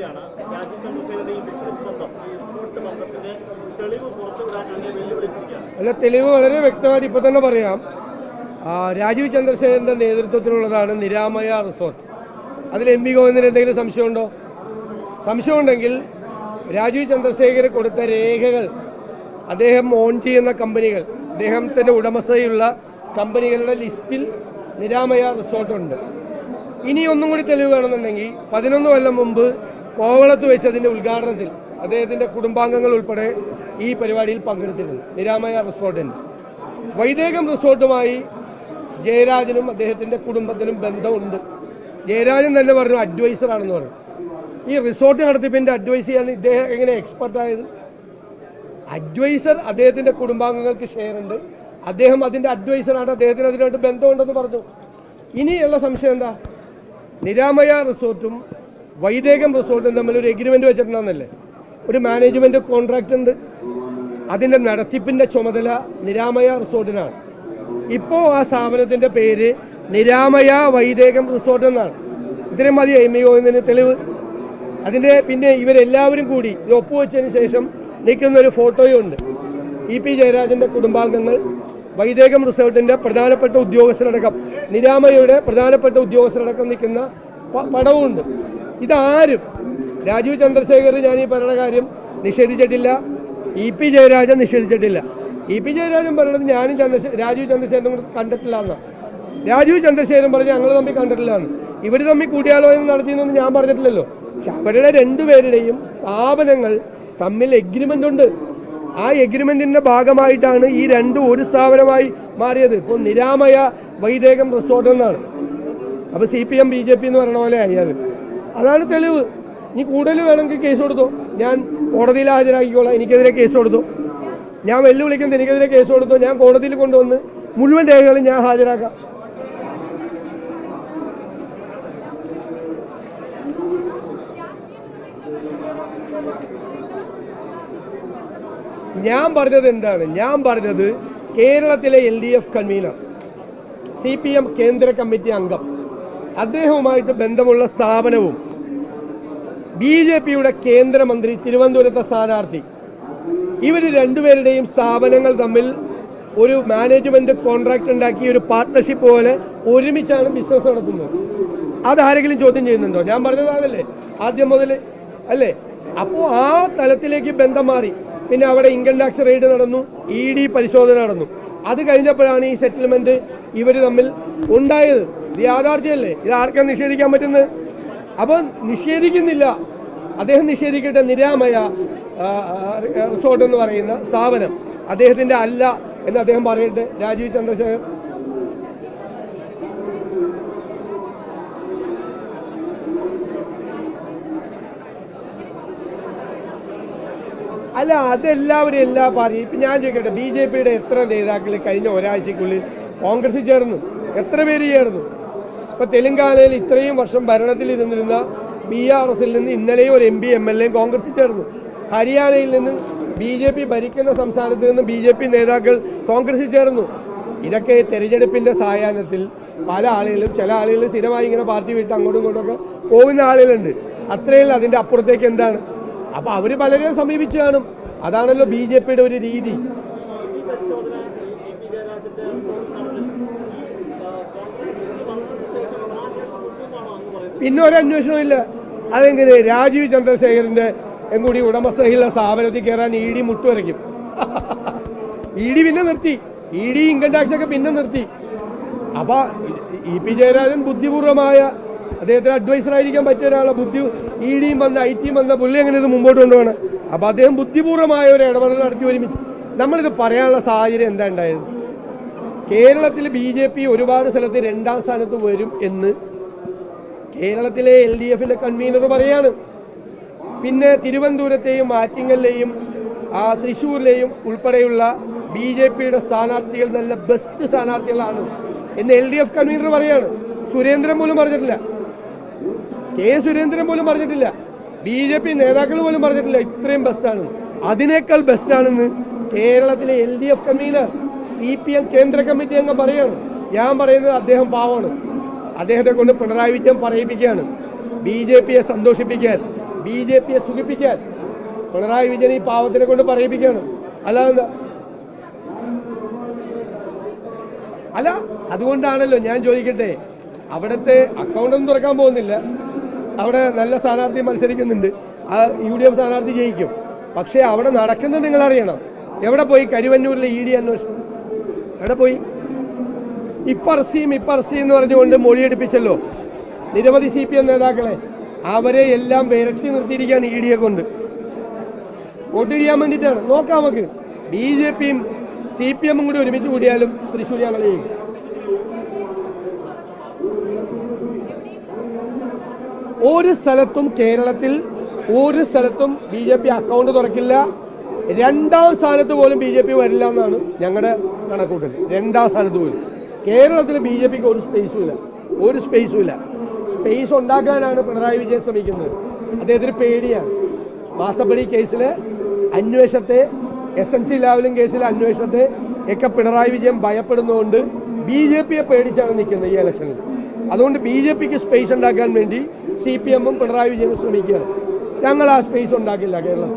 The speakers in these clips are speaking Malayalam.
വെല്ലുവിളിച്ചിരിക്കുകയാണ് രാജീവ് ചന്ദ്രശേഖരന്റെ ഈ ബിസിനസ് ബന്ധം ഈ ബന്ധത്തിന്റെ തെളിവ് പുറത്തുവിടാൻ അങ്ങനെ വെല്ലുവിളിച്ചിരിക്കുകയാണ്. അല്ല തെളിവ് വളരെ വ്യക്തമായിട്ട് ഇപ്പൊ തന്നെ പറയാം. രാജീവ് ചന്ദ്രശേഖരന്റെ നേതൃത്വത്തിലുള്ളതാണ് നിരാമയ റിസോർട്ട്. അതിൽ എം പി ഗോവിന്ദന് എന്തെങ്കിലും സംശയമുണ്ടോ? സംശയമുണ്ടെങ്കിൽ രാജീവ് ചന്ദ്രശേഖർ കൊടുത്ത രേഖകൾ അദ്ദേഹം ഓൺ ചെയ്യുന്ന കമ്പനികൾ അദ്ദേഹത്തിന്റെ ഉടമസ്ഥതയുള്ള കമ്പനികളുടെ ലിസ്റ്റിൽ നിരാമയ റിസോർട്ടുണ്ട്. ഇനി ഒന്നും കൂടി തെളിവ് വേണമെന്നുണ്ടെങ്കിൽ പതിനൊന്ന് കൊല്ലം മുമ്പ് കോവളത്ത് വെച്ച് അതിന്റെ ഉദ്ഘാടനത്തിൽ അദ്ദേഹത്തിന്റെ കുടുംബാംഗങ്ങൾ ഉൾപ്പെടെ ഈ പരിപാടിയിൽ പങ്കെടുത്തിരുന്നു. നിരാമയ റിസോർട്ടിന്. വൈദേകം റിസോർട്ടുമായി ജയരാജനും അദ്ദേഹത്തിന്റെ കുടുംബത്തിനും ബന്ധമുണ്ട്. ജയരാജൻ തന്നെ പറഞ്ഞു അഡ്വൈസർ ആണെന്ന് പറഞ്ഞു. ഈ റിസോർട്ട് നടത്തിപ്പിന്റെ അഡ്വൈസ് ചെയ്യാൻ ഇദ്ദേഹം എങ്ങനെ എക്സ്പെർട്ട് ആയത്? അഡ്വൈസർ അദ്ദേഹത്തിന്റെ കുടുംബാംഗങ്ങൾക്ക് ഷെയർ ഉണ്ട്. അദ്ദേഹം അതിന്റെ അഡ്വൈസറാണ് അദ്ദേഹത്തിന് അതിനായിട്ട് ബന്ധമുണ്ടെന്ന് പറഞ്ഞു. ഇനിയുള്ള സംശയം എന്താ? നിരാമയ റിസോർട്ടും വൈദേകം റിസോർട്ടും തമ്മിൽ ഒരു എഗ്രിമെന്റ് വെച്ചിട്ടുണ്ടെന്നല്ലേ ഒരു മാനേജ്മെന്റ് കോൺട്രാക്ട് ഉണ്ട്. അതിന്റെ നടത്തിപ്പിന്റെ ചുമതല നിരാമയ റിസോർട്ടിനാണ്. ഇപ്പോ ആ സ്ഥാപനത്തിന്റെ പേര് നിരാമയ വൈദേകം റിസോർട്ട് എന്നാണ്. ഇത്രയും മതി എം ഇ തെളിവ്. അതിന്റെ പിന്നെ ഇവരെല്ലാവരും കൂടി ഇത് ഒപ്പുവെച്ചതിന് ശേഷം നിൽക്കുന്ന ഒരു ഫോട്ടോയും ഉണ്ട്. ഇ പി ജയരാജന്റെ കുടുംബാംഗങ്ങൾ വൈദേകം റിസോർട്ടിന്റെ പ്രധാനപ്പെട്ട ഉദ്യോഗസ്ഥരടക്കം നിരാമയുടെ പ്രധാനപ്പെട്ട ഉദ്യോഗസ്ഥരടക്കം നിൽക്കുന്ന പടവും പടവുമുണ്ട്. ഇതാരും. രാജീവ് ചന്ദ്രശേഖർ ഞാൻ ഈ പറയുന്ന കാര്യം നിഷേധിച്ചിട്ടില്ല. ഇ പി ജയരാജൻ നിഷേധിച്ചിട്ടില്ല. ഇ പി ജയരാജൻ പറയുന്നത് ഞാനും ചന്ദ്രശേ രാജീവ് ചന്ദ്രശേഖരൻ കൂടെ കണ്ടിട്ടില്ല എന്നാണ് രാജീവ് ചന്ദ്രശേഖരൻ പറഞ്ഞ് ഞങ്ങൾ തമ്മിൽ കണ്ടിട്ടില്ല എന്ന്. ഇവർ തമ്മിൽ കൂടിയാലോചന നടത്തിയെന്നൊന്നും ഞാൻ പറഞ്ഞിട്ടില്ലല്ലോ. പക്ഷെ അവരുടെ രണ്ടുപേരുടെയും സ്ഥാപനങ്ങൾ തമ്മിൽ എഗ്രിമെന്റ് ഉണ്ട്. ആ എഗ്രിമെന്റിന്റെ ഭാഗമായിട്ടാണ് ഈ രണ്ടും ഒരു സ്ഥാപനമായി മാറിയത്. ഇപ്പോൾ നിരാമയ വൈദേകം റിസോർട്ട് എന്നാണ്. അപ്പോൾ C P M B J P എന്ന് പറയുന്ന പോലെ ആയി അത്. അതാണ് തെളിവ്. ഇനി കൂടുതൽ വേണമെങ്കിൽ കേസ് കൊടുത്തോ. ഞാൻ കോടതിയിൽ ഹാജരാക്കിക്കോളാം. എനിക്കെതിരെ കേസ് കൊടുത്തോ. ഞാൻ വെല്ലുവിളിക്കുന്നത് എനിക്കെതിരെ കേസ് കൊടുത്തോ. ഞാൻ കോടതിയിൽ കൊണ്ടുവന്ന് മുഴുവൻ രേഖകളും ഞാൻ ഹാജരാക്കാം. ഞാൻ പറഞ്ഞത് എന്താണ്? ഞാൻ പറഞ്ഞത് കേരളത്തിലെ L D F convener C P M കേന്ദ്ര കമ്മിറ്റി അംഗം. അദ്ദേഹവുമായിട്ട് ബന്ധമുള്ള സ്ഥാപനവും ബി ജെ പിയുടെ കേന്ദ്രമന്ത്രി തിരുവനന്തപുരത്തെ സ്ഥാനാർത്ഥി. ഇവർ രണ്ടുപേരുടെയും സ്ഥാപനങ്ങൾ തമ്മിൽ ഒരു മാനേജ്മെന്റ് കോൺട്രാക്ട് ഉണ്ടാക്കി ഒരു പാർട്ട്ണർഷിപ്പ് പോലെ ഒരുമിച്ചാണ് ബിസിനസ് നടത്തുന്നത്. അതാരെങ്കിലും ചോദ്യം ചെയ്യുന്നുണ്ടോ? ഞാൻ പറഞ്ഞതാണല്ലേ? ആദ്യം മുതൽ അല്ലേ? അപ്പോൾ ആ തലത്തിലേക്ക് ബന്ധം മാറി. പിന്നെ അവിടെ ഇൻകം ടാക്സ് റെയ്ഡ് നടന്നു ഇ ഡി പരിശോധന നടന്നു. അത് കഴിഞ്ഞപ്പോഴാണ് ഈ സെറ്റിൽമെന്റ് ഇവർ തമ്മിൽ ഉണ്ടായത്. ഇത് യാഥാർത്ഥ്യമല്ലേ? ഇത് ആർക്കാ നിഷേധിക്കാൻ പറ്റുന്നത്? അപ്പം നിഷേധിക്കുന്നില്ല. അദ്ദേഹം നിഷേധിക്കട്ടെ നിരാമയ റിസോർട്ട് എന്ന് പറയുന്ന സ്ഥാപനം. അദ്ദേഹത്തിന്റെ അല്ല എന്ന് അദ്ദേഹം പറയട്ടെ. രാജീവ് ചന്ദ്രശേഖർ അല്ല അതെല്ലാവരും എല്ലാ പാർട്ടി ഇപ്പം ഞാൻ ചോദിക്കട്ടെ ബി ജെ പിയുടെ എത്ര നേതാക്കൾ കഴിഞ്ഞ ഒരാഴ്ചക്കുള്ളിൽ കോൺഗ്രസിൽ ചേർന്നു? എത്ര പേര് ചേർന്നു? ഇപ്പം തെലങ്കാനയിൽ ഇത്രയും വർഷം ഭരണത്തിൽ ഇരുന്നിരുന്ന ബി ആർ എസിൽ നിന്ന് ഇന്നലെയും ഒരു എം പി എം എൽ എയും കോൺഗ്രസിൽ ചേർന്നു. ഹരിയാനയിൽ നിന്ന് ബി ജെ പി ഭരിക്കുന്ന സംസ്ഥാനത്ത് നിന്ന് ബി ജെ പി നേതാക്കൾ കോൺഗ്രസിൽ ചേർന്നു. ഇതൊക്കെ തെരഞ്ഞെടുപ്പിന്റെ സായാഹ്നത്തിൽ പല ആളുകളും ചില ആളുകൾ സ്ഥിരമായി ഇങ്ങനെ പാർട്ടി വിട്ട് അങ്ങോട്ടും ഇങ്ങോട്ടും ഒക്കെ പോകുന്ന ആളുകളുണ്ട്. അത്രയും അതിന്റെ അപ്പുറത്തേക്ക് എന്താണ്? അപ്പൊ അവർ പലരെയും സമീപിച്ചു കാണും അതാണല്ലോ ബി ജെ പിയുടെ ഒരു രീതി. പിന്നെ ഒരു അന്വേഷണം ഇല്ല. അതെങ്ങനെ? രാജീവ് ചന്ദ്രശേഖരന്റെ കൂടി ഉടമസ്ഥതയുള്ള സ്ഥാപനത്തിൽ കയറാൻ ഇ ഡി മുട്ടുവരയ്ക്കും. ഇ ഡി പിന്നെ നിർത്തി. ഇ ഡി ഇൻകം ടാക്സ് ഒക്കെ പിന്നെ നിർത്തി. അപ്പൊ ഇ പി ജയരാജൻ ബുദ്ധിപൂർവമായ അദ്ദേഹത്തിന് അഡ്വൈസർ ആയിരിക്കാൻ പറ്റിയ ഒരാളെ ബുദ്ധി ഇ ഡിയും വന്ന ഐ ടിയും വന്ന പുള്ളി എങ്ങനെ ഇത് മുമ്പോട്ട് കൊണ്ടുപോകണം അപ്പോൾ അദ്ദേഹം ബുദ്ധിപൂർവമായ ഒരു ഇടപെടൽ നടത്തി ഒരുമിച്ച്. നമ്മളിത് പറയാനുള്ള സാഹചര്യം എന്താ ഉണ്ടായത്? കേരളത്തിൽ ബി ജെ പി ഒരുപാട് സ്ഥലത്ത് രണ്ടാം സ്ഥാനത്ത് വരും എന്ന് കേരളത്തിലെ എൽ ഡി എഫിന്റെ കൺവീനർ പറയാണ്. പിന്നെ തിരുവനന്തപുരത്തെയും ആറ്റിങ്ങലിലെയും ആ തൃശ്ശൂരിലെയും ഉൾപ്പെടെയുള്ള ബി ജെ പിയുടെ സ്ഥാനാർത്ഥികൾ നല്ല ബെസ്റ്റ് സ്ഥാനാർത്ഥികളാണ് എന്ന് എൽ ഡി എഫ് കൺവീനർ പറയാണ്. സുരേന്ദ്രൻ പോലും പറഞ്ഞിട്ടില്ല. കെ സുരേന്ദ്രൻ പോലും പറഞ്ഞിട്ടില്ല. ബി ജെ പി നേതാക്കൾ പോലും പറഞ്ഞിട്ടില്ല. ഇത്രയും ബെസ്റ്റാണ് അതിനേക്കാൾ ബെസ്റ്റാണെന്ന് കേരളത്തിലെ L D F convener C P M കേന്ദ്ര കമ്മിറ്റി അംഗം പറയാണ്. ഞാൻ പറയുന്നത് അദ്ദേഹം പാവമാണ്. അദ്ദേഹത്തെ കൊണ്ട് പിണറായി വിജയൻ പറയിപ്പിക്കുകയാണ്. ബി ജെ പിയെ സന്തോഷിപ്പിക്കാൻ ബി ജെ പിയെ സുഖിപ്പിക്കാൻ പിണറായി വിജയൻ ഈ പാവത്തിനെ കൊണ്ട് പറയിപ്പിക്കുകയാണ്. അല്ലാതെ? അല്ല അതുകൊണ്ടാണല്ലോ ഞാൻ ചോദിക്കട്ടെ. അവിടുത്തെ അക്കൗണ്ടൊന്നും തുറക്കാൻ പോകുന്നില്ല. അവിടെ നല്ല സ്ഥാനാർത്ഥി മത്സരിക്കുന്നുണ്ട്. ആ യു ഡി എഫ് സ്ഥാനാർത്ഥി ജയിക്കും. പക്ഷേ അവിടെ നടക്കുന്നത് നിങ്ങൾ അറിയണം. എവിടെ പോയി കരുവന്നൂരിലെ ഇ ഡി അന്വേഷണം? എവിടെ പോയി? ഇപ്പർസിയും ഇപ്പറസിയും എന്ന് പറഞ്ഞുകൊണ്ട് മൊഴിയെടുപ്പിച്ചല്ലോ. നിരവധി സി പി എം നേതാക്കളെ. അവരെ എല്ലാം വിരട്ടി നിർത്തിയിരിക്കുകയാണ് ഇ ഡിയെ കൊണ്ട്. വോട്ട് ചെയ്യാൻ വേണ്ടിയിട്ടാണ്. നോക്കാം നമുക്ക്. ബി ജെ പിയും സി പി എമ്മും കൂടി ഒരുമിച്ച് കൂടിയാലും തൃശ്ശൂർ ഞങ്ങൾ ചെയ്യും ഒരു സ്ഥലത്തും കേരളത്തിൽ ഒരു സ്ഥലത്തും ബി ജെ പി അക്കൗണ്ട് തുറക്കില്ല. രണ്ടാം സ്ഥാനത്ത് പോലും ബി ജെ പി വരില്ല എന്നാണ് ഞങ്ങളുടെ കണക്കൂട്ടൽ. രണ്ടാം സ്ഥാനത്ത് പോലും. കേരളത്തിൽ ബി ജെ പിക്ക് ഒരു സ്പേസും ഇല്ല. ഒരു സ്പേസും ഇല്ല. സ്പേസ് ഉണ്ടാക്കാനാണ് പിണറായി വിജയൻ ശ്രമിക്കുന്നത്. അദ്ദേഹത്തിന് പേടിയാണ്. മാസപ്പടി കേസിലെ അന്വേഷണത്തെ എസ് എൻ സി ലാവലിംഗ് കേസിലെ അന്വേഷണത്തെ ഒക്കെ പിണറായി വിജയൻ ഭയപ്പെടുന്നതുകൊണ്ട് ബി ജെ പിയെ പേടിച്ചാണ് നിൽക്കുന്നത് ഈ ഇലക്ഷനിൽ അതുകൊണ്ട് ബി ജെ പിക്ക് സ്പേസ് ഉണ്ടാക്കാൻ വേണ്ടി സി പി എമ്മും പിണറായി വിജയനും ശ്രമിക്കുകയാണ്. ഞങ്ങൾ ആ സ്പേസ് ഉണ്ടാക്കില്ല കേരളം.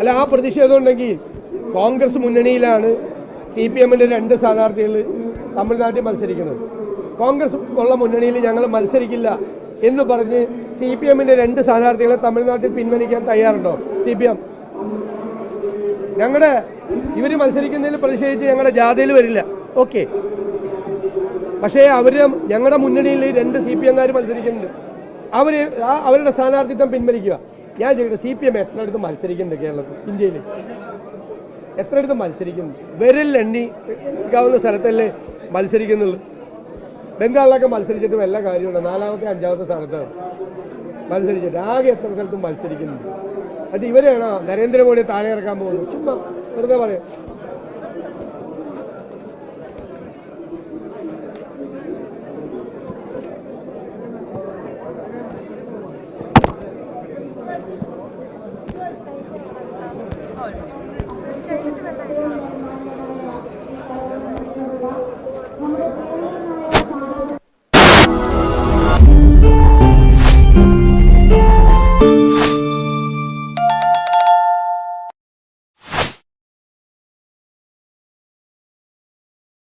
അല്ല ആ പ്രതിഷേധം ഉണ്ടെങ്കിൽ കോൺഗ്രസ് മുന്നണിയിലാണ് സി പി എമ്മിന്റെ രണ്ട് സ്ഥാനാർത്ഥികൾ തമിഴ്നാട്ടിൽ മത്സരിക്കുന്നത്. കോൺഗ്രസ് ഉള്ള മുന്നണിയിൽ ഞങ്ങൾ മത്സരിക്കില്ല. എന്ന് പറഞ്ഞ് സി പി എമ്മിന്റെ രണ്ട് സ്ഥാനാർത്ഥികളെ തമിഴ്നാട്ടിൽ പിൻവലിക്കാൻ തയ്യാറുണ്ടോ സി പി എം ഞങ്ങളുടെ ഇവർ മത്സരിക്കുന്നതിൽ പ്രതിഷേധിച്ച് ഞങ്ങളുടെ ജാഥയിൽ വരില്ല ഓക്കെ പക്ഷേ അവർ ഞങ്ങളുടെ മുന്നണിയിൽ രണ്ട് സി പി എംകാർ മത്സരിക്കുന്നുണ്ട് അവർ ആ അവരുടെ സ്ഥാനാർത്ഥിത്വം പിൻവലിക്കുക ഞാൻ ചോദിക്കട്ടെ സി പി എം എത്ര അടുത്ത് മത്സരിക്കുന്നുണ്ട് കേരളത്തിൽ ഇന്ത്യയിൽ എത്ര അടുത്ത് മത്സരിക്കുന്നു വിരലിലെണ്ണി കാവുന്ന സ്ഥലത്തല്ലേ മത്സരിക്കുന്നുള്ളൂ ബംഗാളിലൊക്കെ മത്സരിച്ചിട്ട് വല്ല കാര്യമുണ്ട് നാലാമത്തെ അഞ്ചാമത്തെ സ്ഥാനത്താണ് മത്സരിച്ചിട്ട്. ആകെ എത്ര സ്ഥലത്തും മത്സരിക്കുന്നുണ്ട്. അത് ഇവരെയാണോ നരേന്ദ്രമോദി താഴെ ഇറക്കാൻ പോകുന്നത്? ചുമ്മാ വെറുതെ പറയാം.